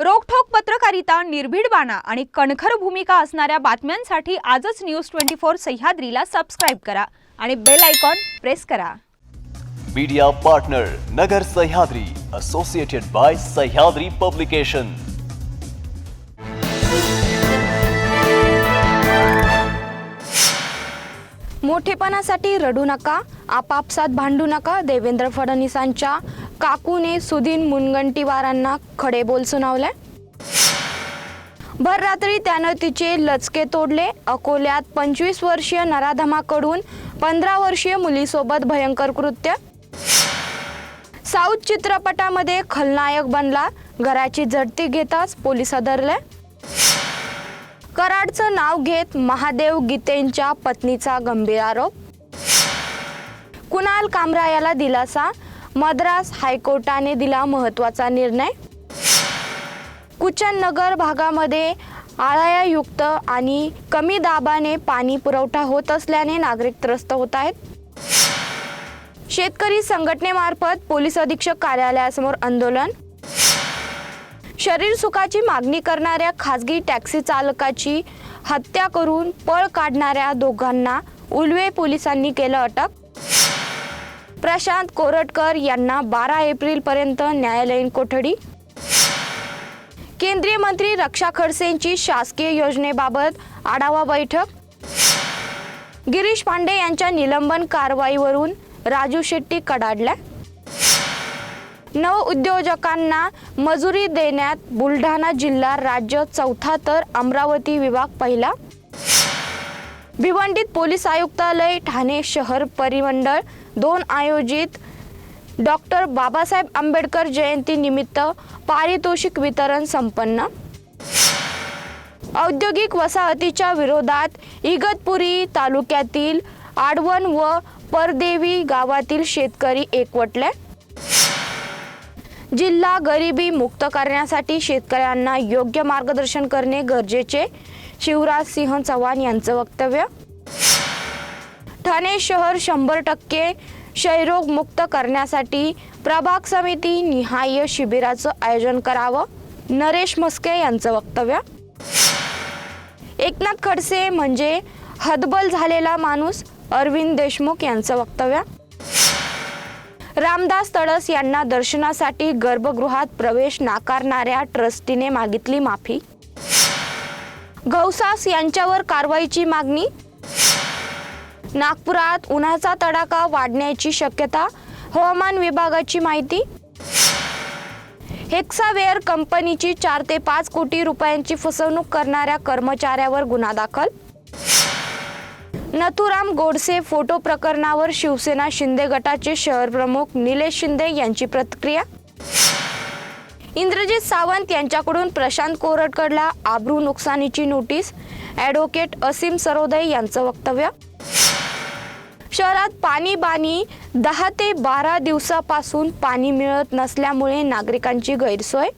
रोखठोक पत्रकारिता निर्भीड बाणा आणि कणखर भूमिका असणाऱ्या बातम्यांसाठी आजच न्यूज ट्वेंटी फोर सह्याद्रीला सबस्क्राईब करा आणि बेल आयकॉन प्रेस करा. Media partner Nagar Sahyadri associated by Sahyadri publication मोठेपणासाठी रडू नका आपापसात भांडू नका देवेंद्र फडणवीसांच्या काकूने सुधीन मुनगंटीवारांना खडे बोल सुनावले भर रात्री त्यानं तिचे लचके तोडले. अकोल्यात पंचवीस वर्षीय नराधमाकडून पंधरा वर्षीय मुलीसोबत भयंकर कृत्य. साऊथ चित्रपटामध्ये खलनायक बनला. घराची झडती घेताच पोलीस अदरले कराडचं नाव घेत महादेव गीतेंच्या पत्नीचा गंभीर आरोप. कुणाल कामरा याला दिलासा? मद्रास हायकोर्टाने दिला महत्त्वाचा निर्णय. कुचन नगर भागामध्ये आळायायुक्त आणि कमी दाबाने पाणी पुरवठा होत असल्याने नागरिक त्रस्त होत आहेत. शेतकरी संघटनेमार्फत पोलीस अधीक्षक कार्यालयासमोर आंदोलन. शरीर सुखाची मागणी करणाऱ्या खाजगी टॅक्सी चालकाची हत्या करून पळ काढणाऱ्या दोघांना उलवे पोलिसांनी केलं अटक. प्रशांत कोरटकर यांना बारा एप्रिलपर्यंत न्यायालयीन कोठडी. केंद्रीय मंत्री रक्षा खडसेंची शासकीय योजनेबाबत आढावा बैठक. गिरीश पांडे यांच्या निलंबन कारवाईवरून राजू शेट्टी कडाडल्या. नवउद्योजकांना मजुरी देण्यात बुलढाणा जिल्हा राज्य चौथा तर अमरावती विभाग पहिला. भिवंडीत पोलीस आयुक्तालय ठाणे शहर परिमंडळ दोन आयोजित डॉक्टर बाबासाहेब आंबेडकर जयंती निमित्त पारितोषिक वितरण संपन्न. औद्योगिक वसाहतीच्या विरोधात इगतपुरी तालुक्यातील आडवण व परदेवी गावातील शेतकरी एकवटले. जिल्हा गरिबी मुक्त करण्यासाठी शेतकऱ्यांना योग्य मार्गदर्शन करणे गरजेचे. शिवराज सिंह चव्हाण यांचं वक्तव्य? ठाणे शहर शंभर टक्के क्षयरोग मुक्त करण्यासाठी प्रभाग समिती निहाय शिबिराचं आयोजन करावं नरेश मस्के यांचं वक्तव्य? एकनाथ खडसे म्हणजे हदबल झालेला माणूस अरविंद देशमुख यांचं वक्तव्य? रामदास तडस यांना दर्शनासाठी गर्भगृहात प्रवेश नाकारणाऱ्या ट्रस्टीने मागितली माफी? गौसास यांच्यावर कारवाईची मागणी? नागपुरात उन्हाचा तडाखा वाढण्याची शक्यता? हवामान विभागाची माहिती? हेक्सावेअर कंपनीची चार ते पाच कोटी रुपयांची फसवणूक करणाऱ्या कर्मचाऱ्यावर गुन्हा दाखल? नथुराम गोडसे फोटो प्रकरणावर शिवसेना शिंदे गटाचे शहर प्रमुख निलेश शिंदे यांची प्रतिक्रिया? इंद्रजित सावंत यांच्याकडून प्रशांत कोरटकडला आब्रू नुकसानीची नोटीस. ॲडव्होकेट असीम सरोदय यांचं वक्तव्य. शहरात पाणी बाणी दहा ते बारा दिवसापासून पाणी मिळत नसल्यामुळे नागरिकांची गैरसोय.